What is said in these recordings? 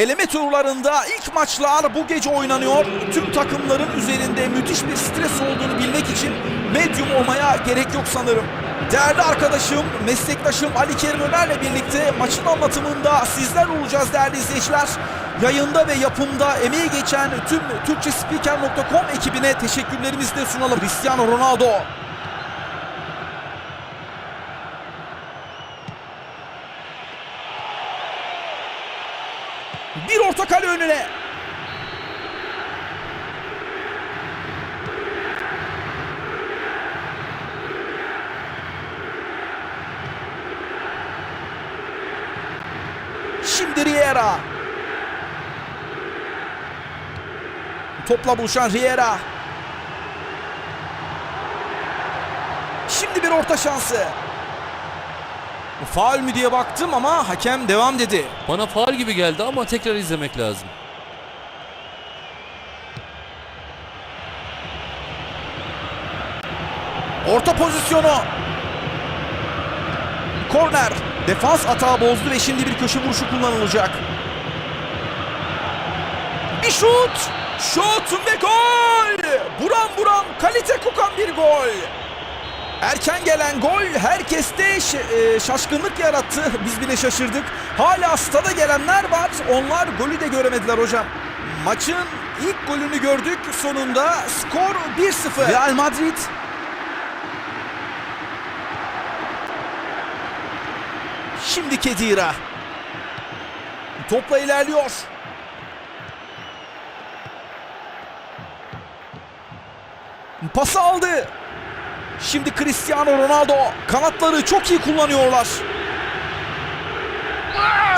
Eleme turlarında ilk maçlar bu gece oynanıyor. Tüm takımların üzerinde müthiş bir stres olduğunu bilmek için medyum olmaya gerek yok sanırım. Değerli arkadaşım, meslektaşım Ali Kerim Öner'le birlikte maçın anlatımında sizler olacağız değerli izleyiciler. Yayında ve yapımda emeği geçen tüm TürkçeSpeaker.com ekibine teşekkürlerimizi de sunalım. Cristiano Ronaldo. Bir orta kale önüne. Şimdi Riera. Topla buluşan Riera. Şimdi bir orta şansı. Faul mü diye baktım ama hakem devam dedi. Bana faal gibi geldi ama tekrar izlemek lazım. Orta pozisyonu. Korner. Defans atağı bozdu ve şimdi bir köşe vuruşu kullanılacak. Bir şut. Şut ve gol. Buram buram kalite kokan bir gol. Erken gelen gol herkeste e, şaşkınlık yarattı. Biz bile şaşırdık. Hala stada gelenler var. Onlar golü de göremediler hocam. Maçın ilk golünü gördük. Sonunda skor 1-0. Real Madrid Şimdi Kedira. Topla ilerliyor. Pası aldı. Şimdi Cristiano Ronaldo kanatları çok iyi kullanıyorlar.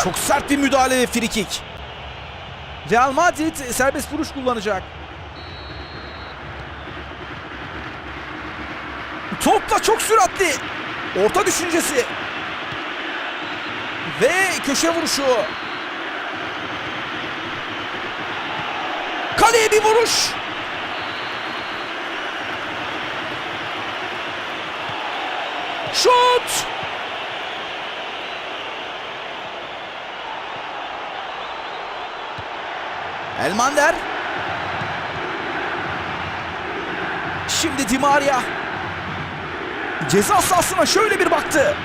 Çok sert bir müdahale ve frikik. Real Madrid serbest vuruş kullanacak. Topla çok süratli. Orta düşüncesi. Ve köşe vuruşu. Kaleye bir vuruş. Şut. Elmander. Şimdi Di Maria. Ceza sahasına şöyle bir baktı.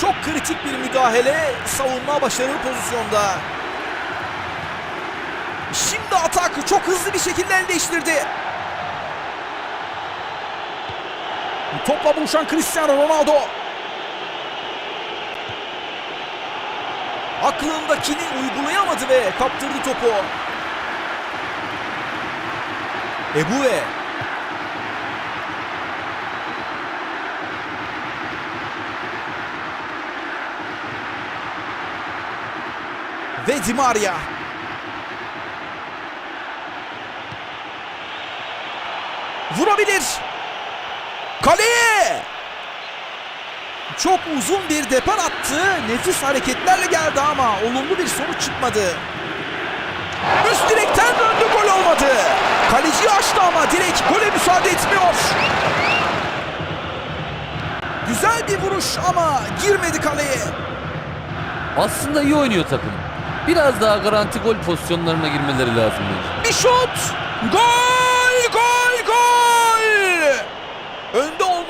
Çok kritik bir müdahale. Savunma başarılı pozisyonda. Şimdi atak çok hızlı bir şekilde el değiştirdi. Topla buluşan Cristiano Ronaldo. Aklındakini uygulayamadı ve kaptırdı topu. Ebue. Ve Di Maria. Vurabilir. Kaleye. Çok uzun bir depar attı. Nefis hareketlerle geldi ama olumlu bir sonuç çıkmadı. Üst direkten döndü gol olmadı. Kaleci açtı ama direkt gole müsaade etmiyor. Güzel bir vuruş ama girmedi kaleye. Aslında iyi oynuyor takım. Biraz daha garanti gol pozisyonlarına girmeleri lazım. Bir şut. Gol! Gol!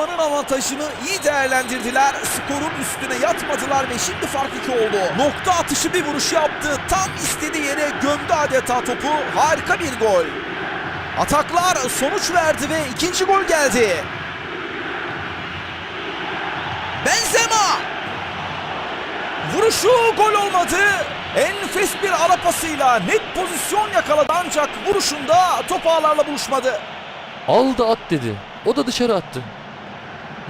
Önde olmanın avantajını iyi değerlendirdiler. Skorun üstüne yatmadılar ve şimdi fark iki oldu. Nokta atışı bir vuruş yaptı. Tam istediği yere gömdü adeta topu. Harika bir gol. Ataklar sonuç verdi ve ikinci gol geldi. Benzema! Vuruşu gol olmadı. Enfes bir ara pasıyla net pozisyon yakaladı ancak vuruşunda top ağlarla buluşmadı. Aldı at dedi. O da dışarı attı.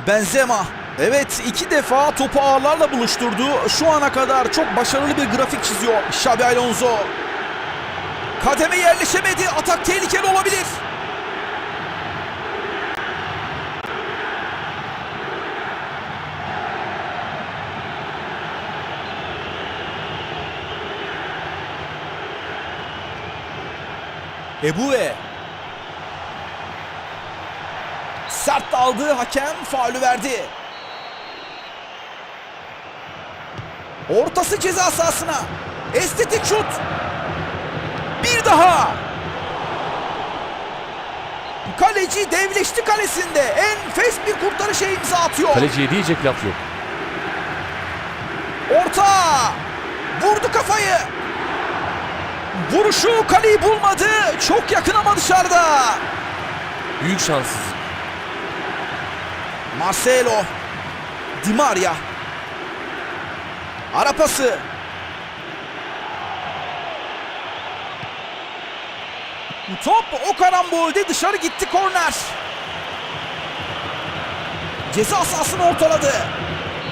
Benzema. Evet iki defa topu ağlarla buluşturdu. Şu ana kadar çok başarılı bir grafik çiziyor Xabi Alonso. Kademe yerleşemedi. Atak tehlikeli olabilir. Ebue. Sert aldı hakem faulü verdi. Ortası ceza sahasına. Estetik şut. Bir daha. Kaleci devleşti kalesinde. Enfes bir kurtarışa imza atıyor. Kaleciye diyecek laf yok. Orta. Vurdu kafayı. Vuruşu kaleyi bulmadı. Çok yakın ama dışarıda. Büyük şanssızlık. Marcelo. Di Maria. Ara pası. Top o karambolde dışarı gitti korner. Ceza sahasını ortaladı.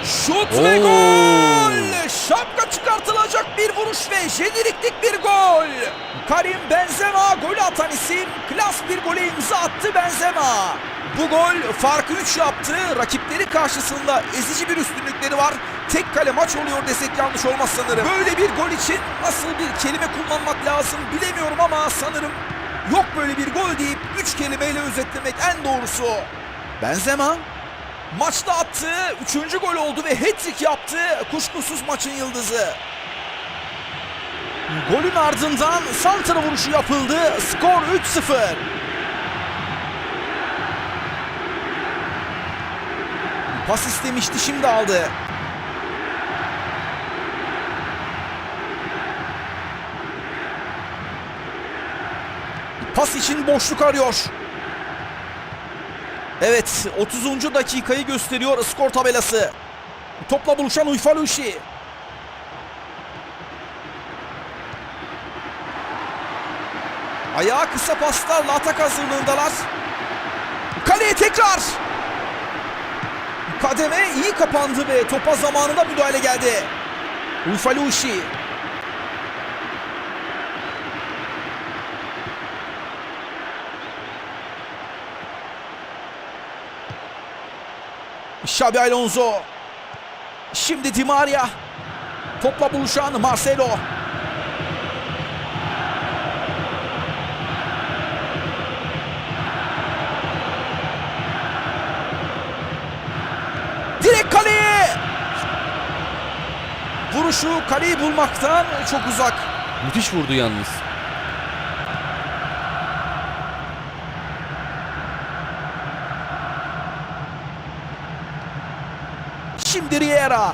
Şut ve Oo. gol! Şapka çıkartılacak bir vuruş ve jeneriklik bir gol. Karim Benzema golü atan isim klas bir gole imza attı Benzema. Bu gol farkı 3 yaptı. Rakipleri karşısında ezici bir üstünlükleri var. Tek kale maç oluyor desek yanlış olmaz sanırım. Böyle bir gol için nasıl bir kelime kullanmak lazım bilemiyorum ama sanırım yok böyle bir gol deyip 3 kelimeyle özetlemek en doğrusu. Benzema Maçta attığı üçüncü gol oldu ve hat-trick yaptı. Kuşkusuz maçın yıldızı. Golün ardından santra vuruşu yapıldı. Skor 3-0. Pas istemişti şimdi aldı. Pas için boşluk arıyor. Evet 30. dakikayı gösteriyor skor tabelası. Topla buluşan Uyfaluşi. Ayağı kısa paslarla atak hazırlığındalar. Kaleye tekrar. Kademe iyi kapandı ve topa zamanında müdahale geldi. Uyfaluşi. Xabi Alonso. Şimdi Di Maria. Topla buluşan Marcelo. Vuruşu kaleyi bulmaktan çok uzak. Müthiş vurdu yalnız. Şimdi Riera.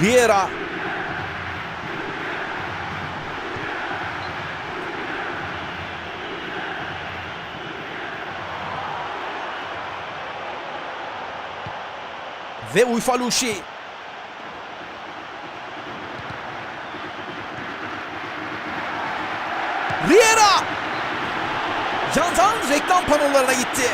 Riera. Ve Uyfaluşi. Riera. Yandan reklam panolarına gitti.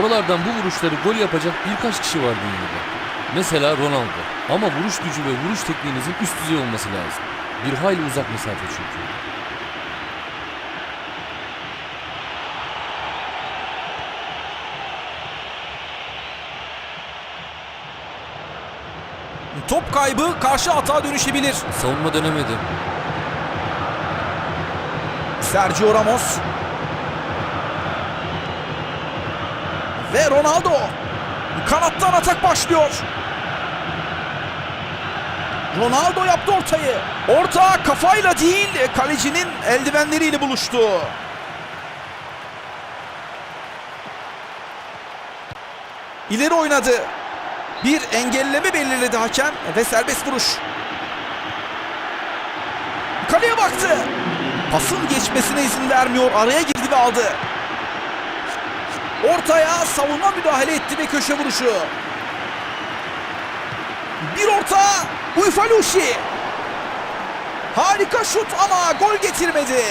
Oralardan bu vuruşları gol yapacak birkaç kişi var dünyada. Mesela Ronaldo. Ama vuruş gücü ve vuruş tekniğinizin üst düzey olması lazım. Bir hayli uzak mesafe çünkü. Top kaybı karşı hata dönüşebilir. Savunma dönemedi. Sergio Ramos. Ve Ronaldo. Kanattan atak başlıyor. Ronaldo yaptı ortayı. Orta kafayla değil kalecinin eldivenleriyle buluştu. İleri oynadı. Bir engelleme belirledi hakem ve serbest vuruş. Kaleye baktı. Pasın geçmesine izin vermiyor. Araya girdi ve aldı. Ortaya savunma müdahale etti ve köşe vuruşu. Bir orta. Uyfaluşi. Harika şut ama gol getirmedi.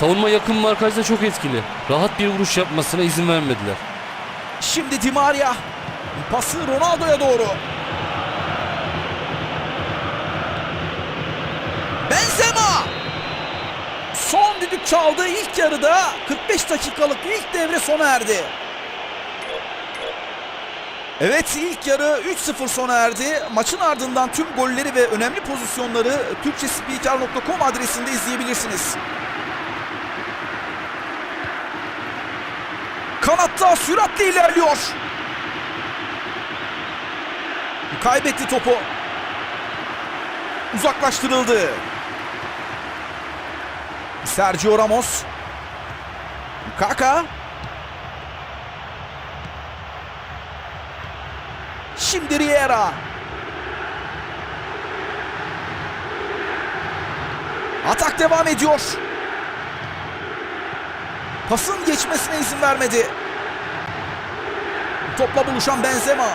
Savunma yakın markajda çok etkili. Rahat bir vuruş yapmasına izin vermediler. Şimdi Di Maria. Pası Ronaldo'ya doğru. Benzema. Son düdük çaldı ilk yarıda 45 dakikalık ilk devre sona erdi. Evet ilk yarı 3-0 sona erdi. Maçın ardından tüm golleri ve önemli pozisyonları türkçespiker.com adresinde izleyebilirsiniz. Kanatta süratle ilerliyor. Kaybetti topu. Uzaklaştırıldı. Sergio Ramos. Kaka. Şimdi Riera. Atak devam ediyor. Pasın geçmesine izin vermedi. Topla buluşan Benzema.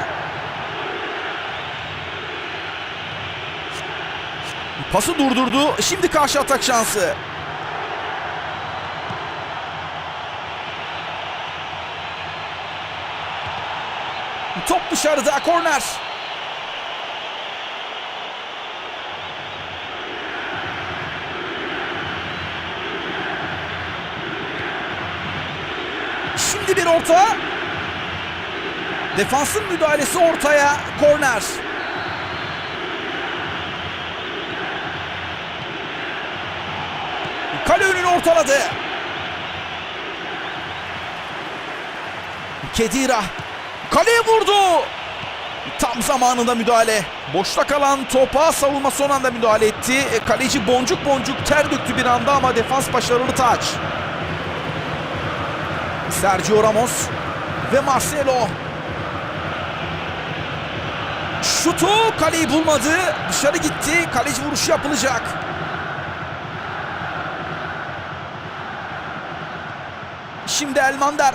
Pası durdurdu. Şimdi karşı atak şansı. Top dışarıda korner. Şimdi bir orta. Defansın müdahalesi ortaya korner. Kale önünü ortaladı. Kedira kaleye vurdu. Tam zamanında müdahale. Boşta kalan topa savunma son anda müdahale etti. E, Kaleci boncuk boncuk ter döktü bir anda ama defans başarılı taç. Sergio Ramos ve Marcelo. Şutu kaleyi bulmadı. Dışarı gitti. Kaleci vuruşu yapılacak. Şimdi Elmander.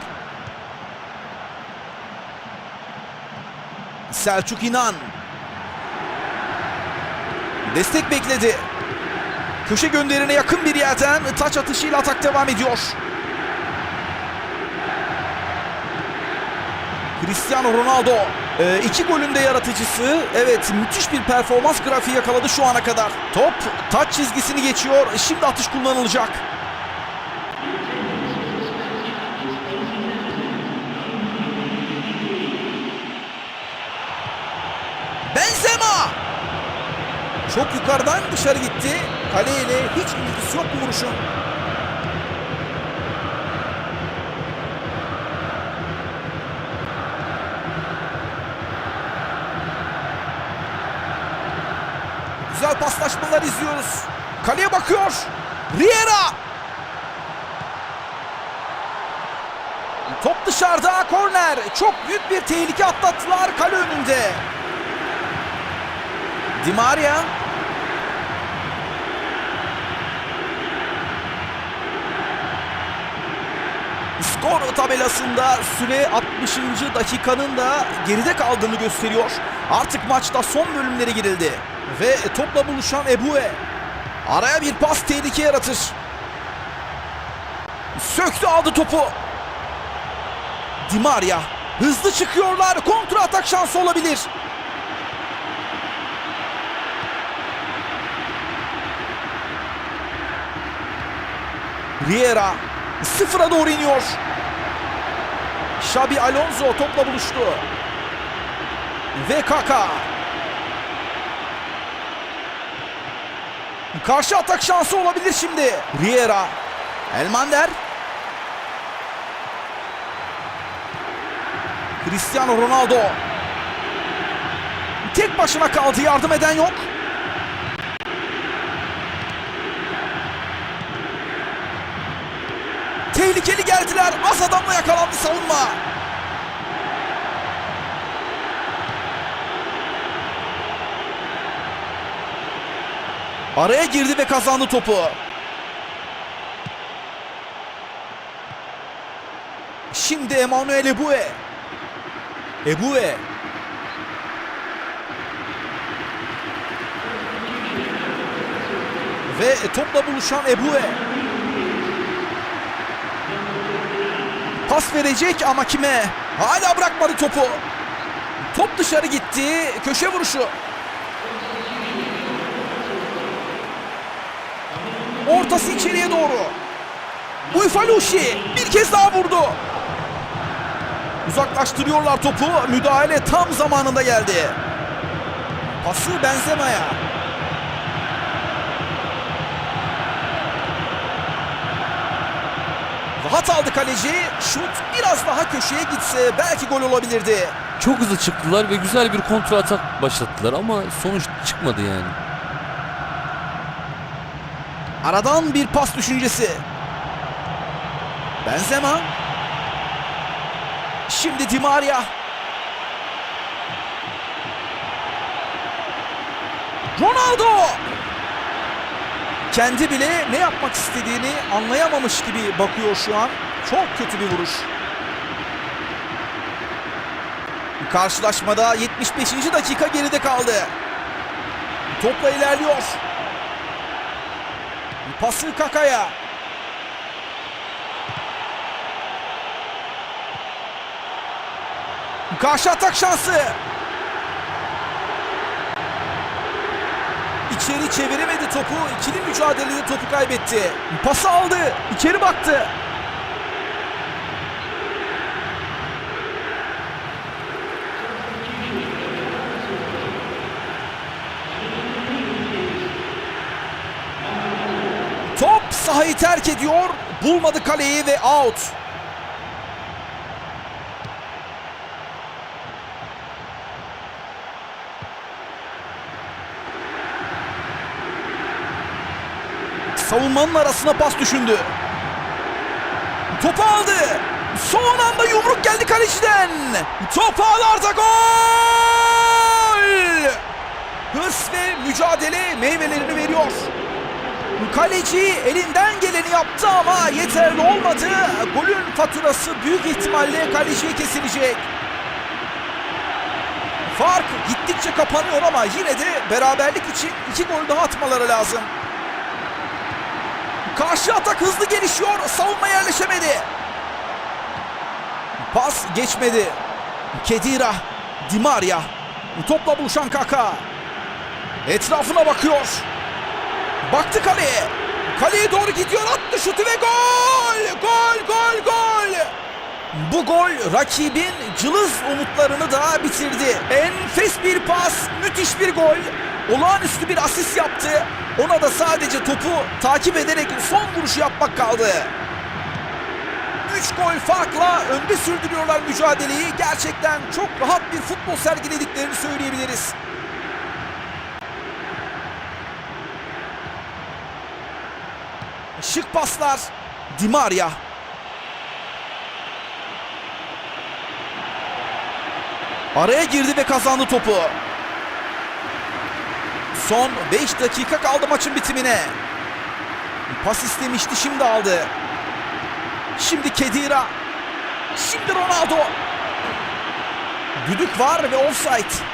Selçuk İnan. Destek bekledi. Köşe gönderine yakın bir yerden taç atışıyla atak devam ediyor. Cristiano Ronaldo e, iki golün de yaratıcısı. Evet müthiş bir performans grafiği yakaladı şu ana kadar. Top taç çizgisini geçiyor. Şimdi atış kullanılacak. Benzema! Çok yukarıdan dışarı gitti. Kaleyle hiç ilgisi yok bu vuruşun. Güzel paslaşmalar izliyoruz. Kaleye bakıyor. Riera. Top dışarıda korner. Çok büyük bir tehlike atlattılar kale önünde. Di Maria. Skor tabelasında süre 60. dakikanın da geride kaldığını gösteriyor. Artık maçta son bölümlere girildi. Ve topla buluşan Ebue. Araya bir pas tehlike yaratır. Söktü aldı topu. Di Maria. Hızlı çıkıyorlar. Kontra atak şansı olabilir. Riera sıfıra doğru iniyor. Xabi Alonso topla buluştu. Ve Kaka. Karşı atak şansı olabilir şimdi. Riera. Elmander. Cristiano Ronaldo. Tek başına kaldı. Yardım eden yok. Geldiler. Az adamla yakalandı savunma. Araya girdi ve kazandı topu. Şimdi Emanuel Ebue. Ebue. Ve topla buluşan Ebue. Pas verecek ama kime? Hala bırakmadı topu. Top dışarı gitti. Köşe vuruşu. Ortası içeriye doğru. Uyfalushi bir kez daha vurdu. Uzaklaştırıyorlar topu. Müdahale tam zamanında geldi. Pası Benzema'ya. Rahat aldı kaleci. Şut biraz daha köşeye gitse belki gol olabilirdi. Çok hızlı çıktılar ve güzel bir kontra atak başlattılar ama sonuç çıkmadı yani. Aradan bir pas düşüncesi. Benzema. Şimdi Di Maria. Ronaldo. Kendi bile ne yapmak istediğini anlayamamış gibi bakıyor şu an. Çok kötü bir vuruş. Karşılaşmada 75. dakika geride kaldı. Topla ilerliyor. Pası Kaka'ya. Karşı atak şansı. İçeri çeviremedi topu. İkili mücadelede topu kaybetti. Pası aldı. İçeri baktı. Top sahayı terk ediyor. Bulmadı kaleyi ve out. Savunmanın arasına pas düşündü. Topu aldı. Son anda yumruk geldi kaleciden. Top ağlarda gol! Hırs ve mücadele meyvelerini veriyor. Kaleci elinden geleni yaptı ama yeterli olmadı. Golün faturası büyük ihtimalle kaleciye kesilecek. Fark gittikçe kapanıyor ama yine de beraberlik için iki gol daha atmaları lazım. Karşı atak hızlı gelişiyor. Savunma yerleşemedi. Pas geçmedi. Kedira, Di Maria. Topla buluşan Kaka. Etrafına bakıyor. Baktı kaleye. Kaleye doğru gidiyor. Attı şutu ve gol! Gol, gol, gol! Bu gol rakibin cılız umutlarını da bitirdi. Enfes bir pas, müthiş bir gol. Olağanüstü bir asist yaptı. Ona da sadece topu takip ederek son vuruşu yapmak kaldı. 3 gol farkla önde sürdürüyorlar mücadeleyi. Gerçekten çok rahat bir futbol sergilediklerini söyleyebiliriz. Şık paslar. Di Maria. Araya girdi ve kazandı topu. Son 5 dakika kaldı maçın bitimine. Pas istemişti şimdi aldı. Şimdi Kedira. Şimdi Ronaldo. Düdük var ve offside.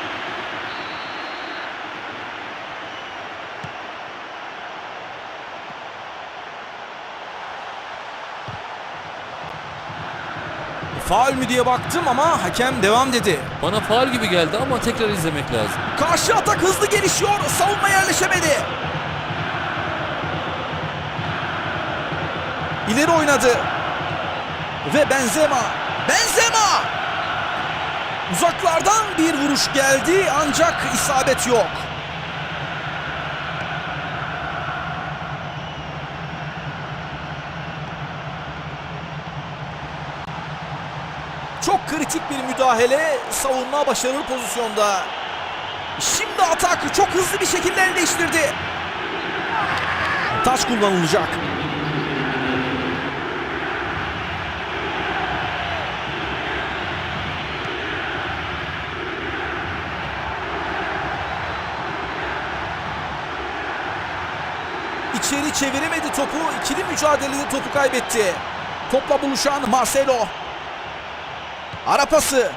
Faul mü diye baktım ama hakem devam dedi. Bana faul gibi geldi ama tekrar izlemek lazım. Karşı atak hızlı gelişiyor. Savunma yerleşemedi. İleri oynadı. Ve Benzema. Benzema! Uzaklardan bir vuruş geldi ancak isabet yok. Kritik bir müdahale. Savunma başarılı pozisyonda. Şimdi atak çok hızlı bir şekilde el değiştirdi. Taç kullanılacak. İçeri çeviremedi topu. İkili mücadelede topu kaybetti. Topla buluşan Marcelo. Ara pası.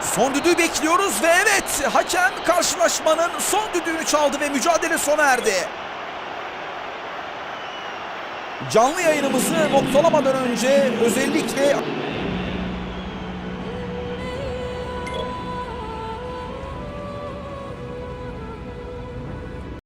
Son düdüğü bekliyoruz ve evet hakem karşılaşmanın son düdüğünü çaldı ve mücadele sona erdi. Canlı yayınımızı noktalamadan önce özellikle